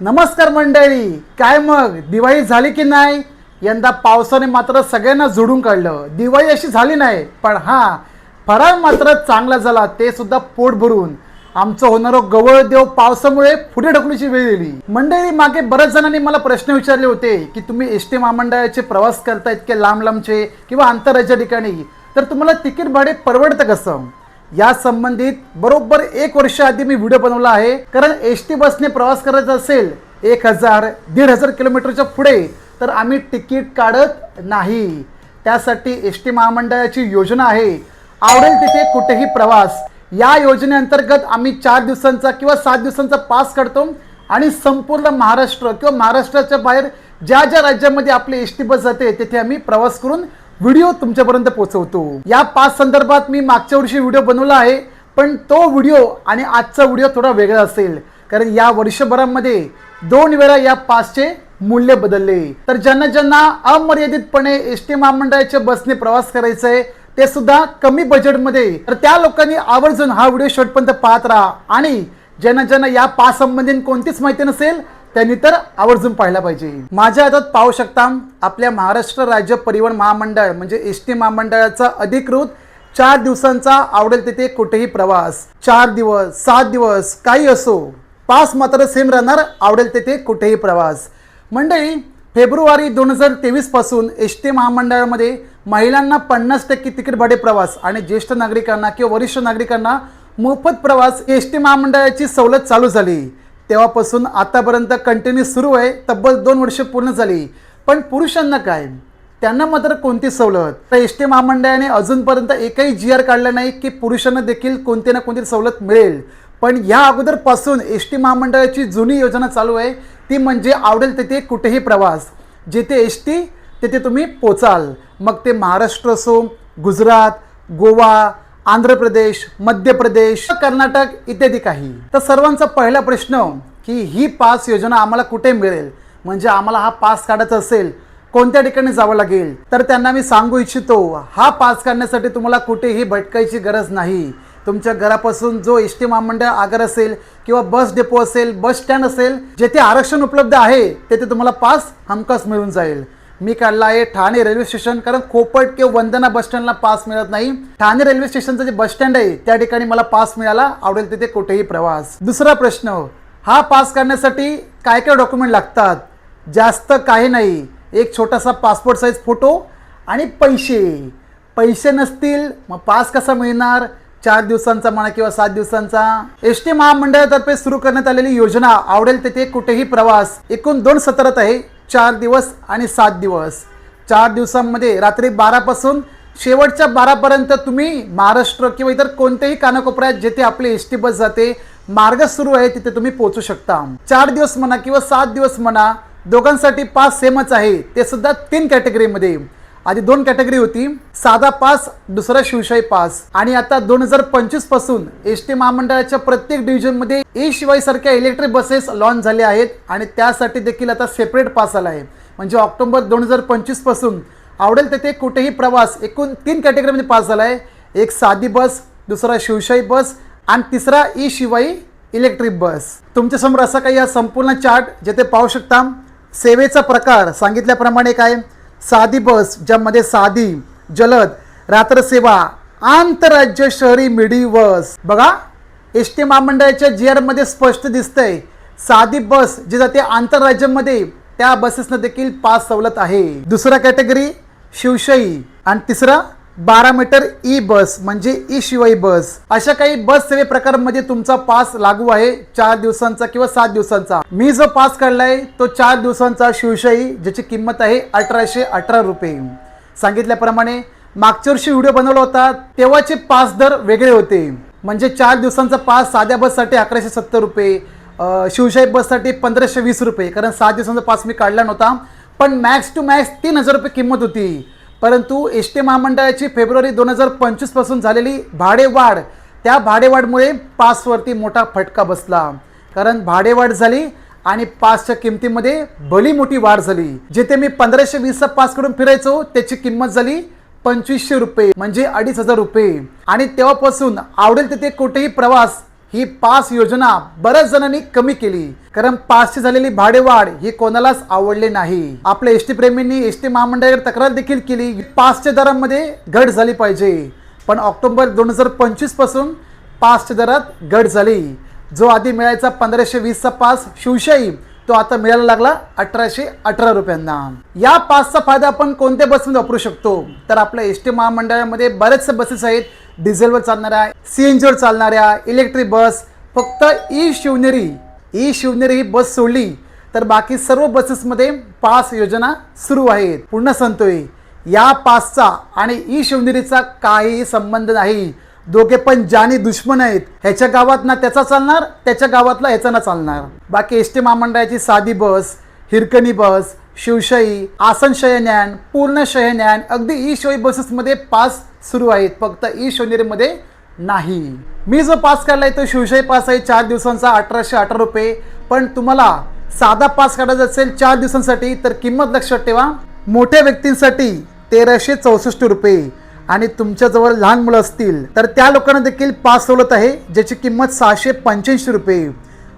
नमस्कार मंडळी काय मग? दिवाळी झाली की नाही? यंदा पावसाने मात्र सगळ्यांना झुडून काढलं. दिवाळी अशी झाली नाही पण हा फराळ मात्र चांगला झाला ते सुद्धा पोट भरून. आमचं होणारं गवळ देव पावसामुळे पुढे ढकलूची वेळ दिली मंडळी मागे बऱ्याच जणांनी मला प्रश्न विचारले होते की तुम्ही एस टी महामंडळाचे प्रवास करता इतके लांब लांबचे किंवा आंतरराज्य ठिकाणी? तर तुम्हाला तिकीट भाडे परवडतं कसं? या संबंधित बरोबर एक वर्ष आधी मी व्हिडिओ बनवला आहे. कारण एस टी बसने प्रवास करायचा असेल एक हजार दीड हजार किलोमीटरच्या पुढे तर आम्ही तिकीट काढत नाही. त्यासाठी एस टी महामंडळाची योजना आहे. आवडेल तिथे कुठेही प्रवास. या योजनेअंतर्गत आम्ही चार दिवसांचा किंवा सात दिवसांचा पास काढतो आणि संपूर्ण महाराष्ट्र किंवा महाराष्ट्राच्या बाहेर ज्या ज्या राज्यामध्ये आपली एस टी बस जाते तिथे आम्ही प्रवास करून व्हिडिओ तुमच्यापर्यंत पोहोचवतो. या पास संदर्भात मी मागच्या वर्षी व्हिडिओ बनवला आहे पण तो व्हिडिओ आणि आजचा व्हिडिओ थोडा वेगळा असेल कारण या वर्षभरामध्ये दोन वेळा या पासचे मूल्य बदलले. तर ज्यांना ज्यांना अमर्यादितपणे एस टी महामंडळाच्या बसने प्रवास करायचा आहे ते सुद्धा कमी बजेटमध्ये. तर त्या लोकांनी आवर्जून हा व्हिडिओ शेवटपर्यंत पाहत राहा. आणि ज्यांना ज्यांना या पास संबंधित कोणतीच माहिती नसेल त्यांनी तर आवर्जून पाहायला पाहिजे. माझ्या हातात पाहू शकता आपल्या महाराष्ट्र राज्य परिवहन महामंडळ म्हणजे एस टी महामंडळाचा अधिकृत चार दिवसांचा आवडेल तिथे कुठेही प्रवास. चार दिवस सात दिवस काही असो. पास मात्र सेम राहणार आवडेल तिथे कुठेही प्रवास. मंडळी फेब्रुवारी दोन हजार तेवीसपासून एस टी महामंडळामध्ये महिलांना पन्नास टक्के तिकीट भाडे प्रवास आणि ज्येष्ठ नागरिकांना किंवा वरिष्ठ नागरिकांना मोफत प्रवास एस टी महामंडळाची सवलत चालू झाली. तेव्हापासून आतापर्यंत कंटिन्यू सुरू आहे. तब्बल दोन वर्ष पूर्ण झाली. पण पुरुषांना काय? त्यांना मात्र कोणती सवलत? तर एस टी महामंडळाने अजूनपर्यंत एकही जी आर काढला नाही की पुरुषांना देखील कोणती ना कोणती सवलत मिळेल. पण या अगोदरपासून एस टी महामंडळाची जुनी योजना चालू आहे. ती म्हणजे आवडेल तिथे कुठेही प्रवास. जिथे एस टी तिथे तुम्ही पोचाल. मग ते महाराष्ट्र असो गुजरात गोवा आंध्र प्रदेश मध्य प्रदेश कर्नाटक इत्यादी काही. तर सर्वांचा पहिला प्रश्न की ही पास योजना आम्हाला कुठे मिळेल? म्हणजे आम्हाला हा पास काढायचा असेल कोणत्या ठिकाणी जावं लागेल? तर त्यांना मी सांगू इच्छितो हा पास काढण्यासाठी तुम्हाला कुठेही भटकायची गरज नाही. तुमच्या घरापासून जो एस टी महामंडळ आगार असेल किंवा बस डेपो असेल बस स्टँड असेल जेथे आरक्षण उपलब्ध आहे तेथे तुम्हाला पास हमखास मिळून जाईल. मी काढला आहे ठाणे रेल्वे स्टेशन कारण कोपट किंवा वंदना बस स्टँडला पास मिळत नाही. ठाणे रेल्वे स्टेशनचं जे बस स्टँड आहे त्या ठिकाणी मला पास मिळाला आवडेल तिथे कुठेही प्रवास. दुसरा प्रश्न हा पास करण्यासाठी काय काय डॉक्युमेंट लागतात? जास्त काही नाही. एक छोटासा पासपोर्ट साईज फोटो आणि पैसे. पैसे नसतील मग पास कसा मिळणार? चार दिवसांचा म्हणा किंवा सात दिवसांचा. एस टी महामंडळातर्फे सुरू करण्यात आलेली योजना आवडेल तिथे कुठेही प्रवास एकूण दोन सत्रात आहे. चार दिवस आणि सात दिवस. चार दिवसांमध्ये रात्री बारापासून शेवटच्या बारापर्यंत तुम्ही महाराष्ट्र किंवा इतर कोणत्याही कानाकोपऱ्यात जिथे आपली एस टी बस जाते मार्ग सुरू आहे तिथे तुम्ही पोहोचू शकता. चार दिवस म्हणा किंवा सात दिवस म्हणा दोघांसाठी पास सेमच आहे. ते सुद्धा तीन कॅटेगरीमध्ये आधी दोन कॅटेगरी होती. साधा पास दुसरा शिवशाही पास आणि आता दोन हजार पंचवीसपासून एस टी महामंडळाच्या प्रत्येक डिव्हिजनमध्ये ई शिवाय सारख्या इलेक्ट्रिक बसेस लॉन्च झाल्या आहेत आणि त्यासाठी देखील आता सेपरेट पास आला आहे. म्हणजे ऑक्टोबर दोन हजार पंचवीसपासून आवडेल तेथे कुठेही प्रवास एकूण तीन कॅटेगरीमध्ये पास झाला आहे. एक साधी बस दुसरा शिवशाही बस आणि तिसरा ई शिवाई इलेक्ट्रिक बस तुमच्यासमोर असा काही हा संपूर्ण चार्ट जेथे पाहू शकता सेवेचा प्रकार सांगितल्याप्रमाणे काय? साधी बस ज्यामध्ये साधी जलद रात्रसेवा आंतरराज्य शहरी मिडी बस बघा एस टी महामंडळाच्या जी आरमध्ये स्पष्ट दिसतंय साधी बस जी जाते आंतरराज्यामध्ये त्या बसेसना देखील पास सवलत आहे. दुसरा कॅटेगरी शिवशाही. आणि तिसरा बारा मीटर ई बस म्हणजे ई शिवाई बस. अशा काही बस सेवे प्रकारांमध्ये तुमचा पास लागू आहे चार दिवसांचा किंवा सात दिवसांचा. मी जो पास काढलाय तो चार दिवसांचा शिवशाही ज्याची किंमत आहे अठराशे अठरा रुपये. सांगितल्याप्रमाणे मागच्या वर्षी व्हिडिओ बनवला होता तेव्हाचे पास दर वेगळे होते. म्हणजे चार दिवसांचा पास साध्या बससाठी अकराशे सत्तर रुपये शिवशाही बससाठी पंधराशे वीस रुपये. कारण सात दिवसांचा पास मी काढला नव्हता पण मॅक्स टू मॅक्स तीन हजार रुपये किंमत होती. परंतु एस टी महामंडळाची फेब्रुवारी दोन हजार पंचवीसपासून झालेली भाडेवाढ त्या भाडेवाढमुळे पासवरती मोठा फटका बसला. कारण भाडेवाढ झाली आणि पासच्या किमतीमध्ये भली मोठी वाढ झाली. जिथे मी पंधराशे वीसचा पास करून फिरायचो त्याची किंमत झाली पंचवीसशे रुपये म्हणजे अडीच हजार रुपये. आणि तेव्हापासून आवडेल तिथे कुठेही प्रवास ही पास योजना बऱ्याच जणांनी कमी केली. कारण पासची झालेली भाडेवाढ ही कोणालाच आवडली नाही. आपल्या एस टी प्रेमींनी एस टी महामंडळाकडे तक्रार देखील केली पासच्या दरामध्ये घट झाली पाहिजे. पण ऑक्टोबर दोन हजार पंचवीसपासून पासच्या दरात घट झाली. जो आधी मिळायचा पंधराशे वीसचा पास शिवशाही तो आता मिळायला लागला अठराशे अठरा रुपयांना. या पासचा फायदा आपण कोणत्या बसमध्ये वापरू शकतो? तर आपल्या एस टी महामंडळामध्ये बऱ्याचशा बसेस आहेत. डिझेलवर चालणाऱ्या सी एन जीवर चालणाऱ्या इलेक्ट्रिक बस फक्त ई शिवनेरी ई शिवनेरी ही बस सोडली तर बाकी सर्व बसेसमध्ये पास योजना सुरू आहेत. पुन्हा सांगतोय या पासचा आणि ई शिवनेरीचा काही संबंध नाही. दोघे पण ज्याने दुश्मन आहेत. ह्याच्या गावात ना त्याचा चालणार त्याच्या गावातला ह्याचा ना चालणार. बाकी एस टी महामंडळाची साधी बस हिरकणी बस शिवशाही आसन शयन्यान पूर्ण शयन्यान अगदी ई शोई बसेसमध्ये पास सुरू आहेत. फक्त ई शोनेरीमध्ये नाही. मी जो पास काढलाय तो शिवशाही पास आहे. चार दिवसांचा अठराशे अठरा रुपये. पण तुम्हाला साधा पास काढायचा असेल चार दिवसांसाठी तर किंमत लक्षात ठेवा. मोठ्या व्यक्तींसाठी तेराशे चौसष्ट रुपये. आणि तुमच्याजवळ लहान मुलं असतील तर त्या लोकांना देखील पास सवलत आहे ज्याची किंमत सहाशे पंच्याऐंशी रुपये.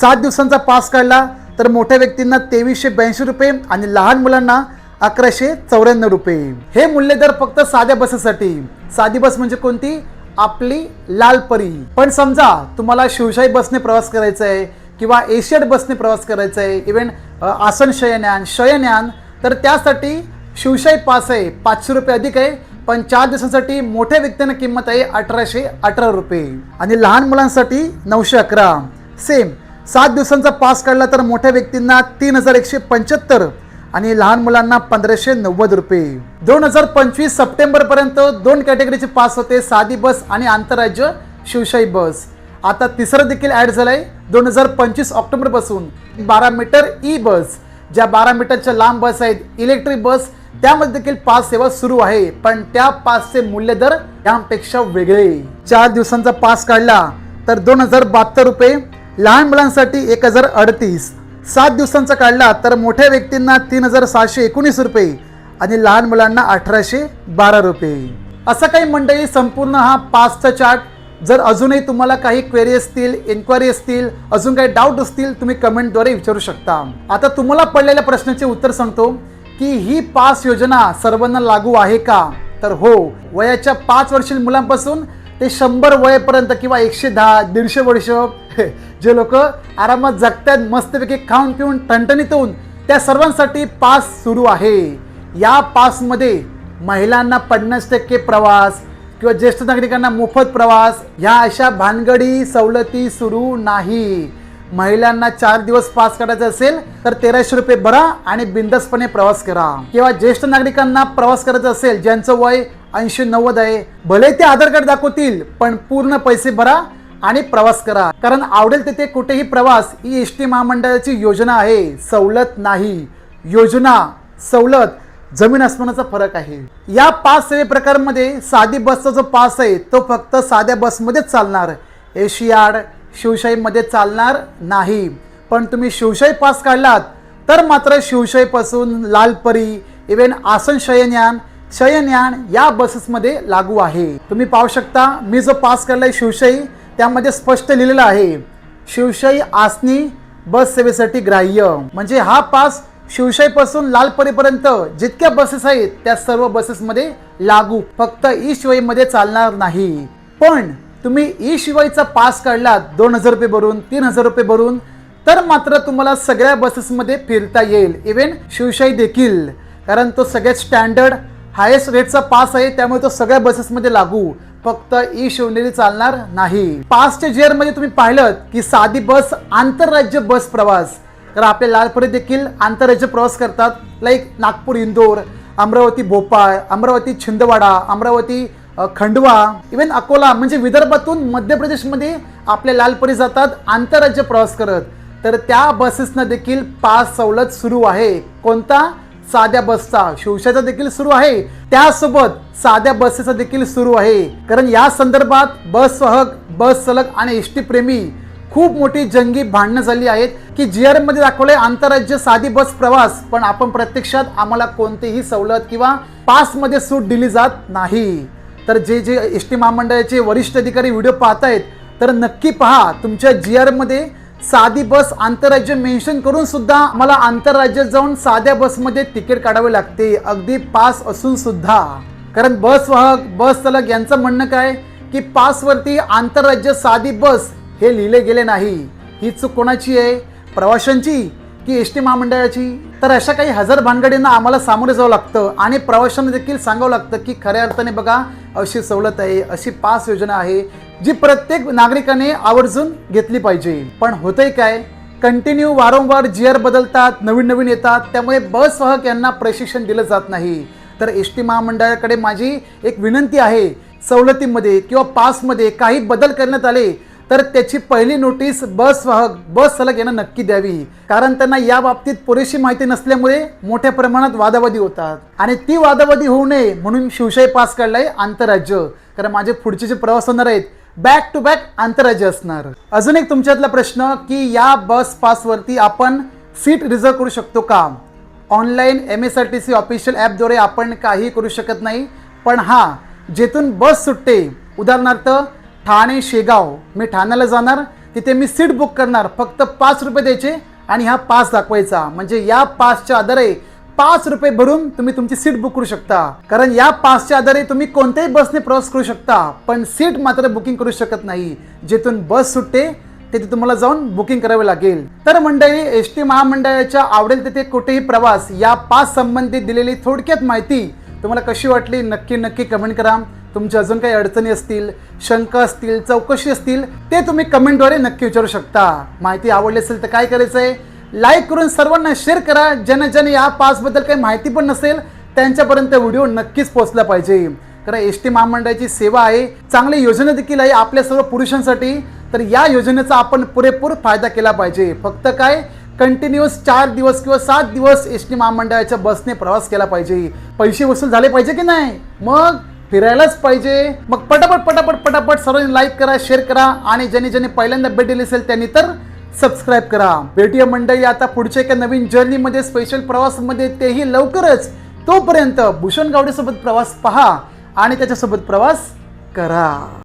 सात दिवसांचा पास काढला तर मोठ्या व्यक्तींना तेवीसशे ब्याऐंशी रुपये आणि लहान मुलांना अकराशे चौऱ्याण्णव रुपये. हे मूल्य दर फक्त साध्या बसेसाठी. साधी बस म्हणजे कोणती? आपली लाल परी. पण समजा तुम्हाला शिवशाही बसने प्रवास करायचा आहे किंवा एशियड बसने प्रवास करायचा आहे इव्हन आसन शयन्यान शयनयान तर त्यासाठी शिवशाही पास आहे पाचशे रुपये अधिक आहे पण चार दिवसांसाठी मोठ्या व्यक्तींना किंमत आहे अठराशे अठरा रुपये. आणि लहान मुलांसाठी नऊशे अकरा. सेम सात दिवसांचा पास काढला तर मोठ्या व्यक्तींना तीन हजार एकशे पंच्याहत्तर आणि लहान मुलांना पंधराशे नव्वद रुपये. दोन हजार पंचवीस सप्टेंबरपर्यंत दोन कॅटेगरीचे पास होते साधी बस आणि आंतरराज्य शिवशाही बस. आता तिसरं देखील ॲड झालं आहे दोन हजार पंचवीस ऑक्टोबरपासून बारा मीटर ई बस. ज्या बारा मीटरच्या लांब बस आहेत इलेक्ट्रिक बस त्यामध्ये देखील पास सेवा सुरू आहे पण त्या पासचे मूल्य दर यापेक्षा वेगळे. चार दिवसांचा पास काढला तर दोन हजार बहात्तर रुपये. लहान मुलांसाठी एक हजार अडतीस. सात दिवसांचा काढला तर मोठ्या व्यक्तींना तीन हजार सहाशे एकोणीस रुपये आणि लहान मुलांना अठराशे बारा रुपये. असं काही मंडळी संपूर्ण हा पासचा चार्ट जर अजूनही तुम्हाला काही क्वेरी असतील इन्क्वायरी असतील अजून काही डाऊट असतील तुम्ही कमेंटद्वारे विचारू शकता. आता तुम्हाला पडलेल्या प्रश्नाचे उत्तर सांगतो. की ही पास योजना सर्वांना लागू आहे का? तर हो वयाच्या पाच वर्षीय मुलांपासून ते शंभर वयपर्यंत किंवा एकशे दहा दीडशे वर्ष जे लोक आरामात जगतात मस्तपैकी खाऊन पिऊन टणटणीत होऊन त्या सर्वांसाठी पास सुरू आहे. या पासमध्ये महिलांना पन्नास टक्के प्रवास किंवा ज्येष्ठ नागरिकांना मोफत प्रवास ह्या अशा भानगडी सवलती सुरू नाही. महिलांना चार दिवस पास काढायचा असेल तर तेराशे रुपये भरा आणि बिंदसपणे प्रवास करा. किंवा ज्येष्ठ नागरिकांना प्रवास करायचा असेल ज्यांचं वय ऐंशी नव्वद आहे भले ते आधार कार्ड दाखवतील पण पूर्ण पैसे भरा आणि प्रवास करा. कारण आवडेल तिथे कुठेही प्रवास ही एस टी महामंडळाची योजना आहे. सवलत नाही. योजना सवलत जमीन आसमानाचा फरक आहे. या पास सेवे प्रकारमध्ये साधी बसचा जो पास आहे तो फक्त साध्या बसमध्येच चालणार. एशियाड शिवशाहीमध्ये चालणार नाही. पण तुम्ही शिवशाही पास काढलात तर मात्र शिवशाहीपासून लालपरी इव्हन आसन शयनयान शयनयान या बसेसमध्ये लागू आहे. तुम्ही पाहू शकता मी जो पास काढलाय शिवशाही त्यामध्ये स्पष्ट लिहिलेलं आहे शिवशाही आसनी बस सेवेसाठी ग्राह्य. म्हणजे हा पास शिवशाहीपासून लालपरीपर्यंत जितक्या बसेस आहेत त्या सर्व बसेसमध्ये लागू फक्त ई शिवाईमध्ये चालणार नाही. पण तुम्ही ई शिवायचा पास काढलात दोन हजार रुपये भरून तीन हजार रुपये भरून तर मात्र तुम्हाला सगळ्या बसेसमध्ये फिरता येईल. इव्हन शिवशाही देखील. कारण तो सगळ्यात स्टँडर्ड हायेस्ट रेटचा पास आहे त्यामुळे तो सगळ्या बसेसमध्ये लागू. फक्त ई शिवनेरी चालणार नाही. पासच्या जेअरमध्ये तुम्ही पाहिलं की साधी बस आंतरराज्य बस प्रवास. तर आपले लालपरी देखील आंतरराज्य प्रवास करतात. लाईक नागपूर इंदोर अमरावती भोपाळ अमरावती छिंदवाडा अमरावती खंडवा इवन अकोला म्हणजे विदर्भातून मध्य प्रदेशमध्ये आपले लालपरी जातात आंतरराज्य प्रवास करत. तर त्या बसेसना देखील पास सवलत सुरू आहे. कोणता? साध्या बसचा. शिवशाचा देखील सुरू आहे. त्यासोबत साध्या बसेसचा देखील सुरू आहे. कारण या संदर्भात बसवाहक बस सलग आणि एस टी प्रेमी खूप मोठी जंगी भांडणं झाली आहेत की जी आरमध्ये दाखवलंय आंतरराज्य साधी बस प्रवास पण आपण प्रत्यक्षात आम्हाला कोणतीही सवलत किंवा पासमध्ये सूट दिली जात नाही. तर जे जे एस टी महामंडळाचे वरिष्ठ अधिकारी व्हिडिओ पाहतायत तर नक्की पहा तुमच्या जी आरमध्ये साधी बस आंतरराज्य मेन्शन करून सुद्धा मला आंतरराज्यात जाऊन साध्या बसमध्ये तिकीट काढावे लागते. अगदी पास असून सुद्धा. कारण बस वाहक बस चालक यांचं म्हणणं काय? की पासवरती आंतरराज्य साधी बस हे लिहिले गेले नाही. ही चूक कोणाची आहे? प्रवाशांची. की एस टी महामंडळाची? तर अशा काही हजर भानगडींना आम्हाला सामोरे जावं लागतं आणि प्रवाशांना देखील सांगावं लागतं की खऱ्या अर्थाने बघा अशी सवलत आहे अशी पास योजना आहे जी प्रत्येक नागरिकाने आवर्जून घेतली पाहिजे. पण होतंय काय? कंटिन्यू वारंवार जी आर बदलतात नवीन नवीन येतात त्यामुळे बस वाहक यांना प्रशिक्षण दिलं जात नाही. तर एस टी महामंडळाकडे माझी एक विनंती आहे सवलतीमध्ये किंवा पासमध्ये काही बदल करण्यात आले तर त्याची पहिली नोटीस बस वाहक बस चालक यांना नक्की द्यावी. कारण त्यांना या बाबतीत पुरेशी माहिती नसल्यामुळे मोठ्या प्रमाणात वादावादी होतात. आणि ती वादावादी होऊ नये म्हणून शिवशाही पास काढलाय आंतरराज्य. कारण माझे पुढचे जे प्रवास होणार आहेत बॅक टू बॅक आंतरराज्य असणार. अजून एक तुमच्यातला प्रश्न की या बस पासवरती आपण सीट रिझर्व करू शकतो का? Online M S R T C official ॲपद्वारे आपण काही करू शकत नाही. पण हां जेथून बस सुटते उदाहरणार्थ ठाणे शेगाव मी ठाण्याला जाणार तिथे मी सीट बुक करणार फक्त पाच रुपये द्यायचे आणि हा पास दाखवायचा. म्हणजे या पासच्या आधारे पाच रुपये भरून तुम्ही तुमची सीट बुक करू शकता. कारण या पासच्या आधारे तुम्ही कोणत्याही बसने प्रवास करू शकता पण सीट मात्र बुकिंग करू शकत नाही. जिथून बस सुटते तिथे तुम्हाला जाऊन बुकिंग करावे लागेल. तर मंडळी एस टी महामंडळाच्या आवडेल तिथे कुठेही प्रवास या पास संबंधित दिलेली थोडक्यात माहिती तुम्हाला कशी वाटली नक्की नक्की कमेंट करा. तुमच्या अजून काही अडचणी असतील शंका असतील चौकशी असतील ते तुम्ही कमेंटद्वारे नक्की विचारू शकता. माहिती आवडली असेल तर काय करायचं आहे लाईक करून सर्वांना शेअर करा. ज्यांना ज्यांना या पासबद्दल काही माहिती पण नसेल त्यांच्यापर्यंत व्हिडिओ नक्कीच पोहोचला पाहिजे. कारण एस टी महामंडळाची सेवा आहे. चांगली योजना देखील आहे आपल्या सर्व पुरुषांसाठी. तर या योजनेचा आपण पुरेपूर फायदा केला पाहिजे. फक्त काय? कंटिन्युअस चार दिवस किंवा सात दिवस एस टी महामंडळाच्या बसने प्रवास केला पाहिजे. पैसे वसूल झाले पाहिजे की नाही? मग फिरायलाच पाहिजे. मग पटापट पटापट पटापट सर्वांनी लाईक करा शेअर करा आणि ज्यांनी ज्यांनी पहिल्यांदा भेट दिली असेल त्यांनी तर सबस्क्राईब करा. भेटूया मंडळी आता पुढच्या एका नवीन जर्नीमध्ये स्पेशल प्रवासमध्ये. तेही लवकरच. तोपर्यंत भूषण गावडेसोबत प्रवास पहा आणि त्याच्यासोबत प्रवास करा.